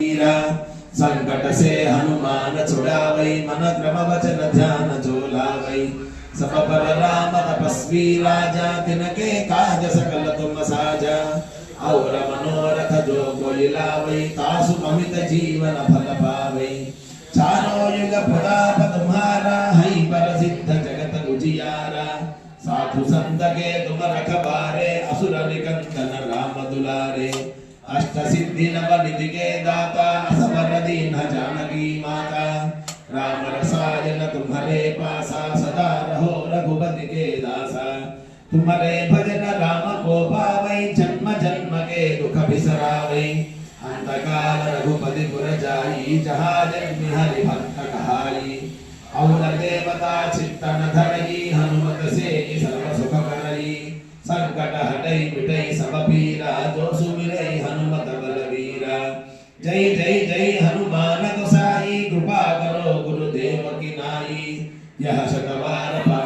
वीरा संकट से हनुमान छुड़ावै मन क्रम वचन ध्यान जो लावै सब पर राम तपस्वी राजा तिनके काज सकल तुम साजा और मनोरथ जो कोई लावै तासु अमित जीवन फल पावै चारों युग प्रताप तुम्हारा है प्रसिद्ध जगत उजियारा साधु संत के तुम रखबारे असुर निकंदन राम दुलारे अष्ट सिद्धि नव निधि के दाता असबर दीन जानकी माता। राम रसायन तुम्हारे पासा, सदा रहो रघुपति के दासा तुम्हारे भजन राम को पावै जन्म जन्म के दुख बिसरावै अंत काल रघुपति पुर जाई जहाँ जन्म हरि भक्त कहाई और देवता चित्तन धरई हनुमत से सर्व सुख करई संकट हटई मिटई सब पीरा जो जय जय जय हनुमान गोसाई कृपा करो गुरुदेव की नाई यह शतवार पाठ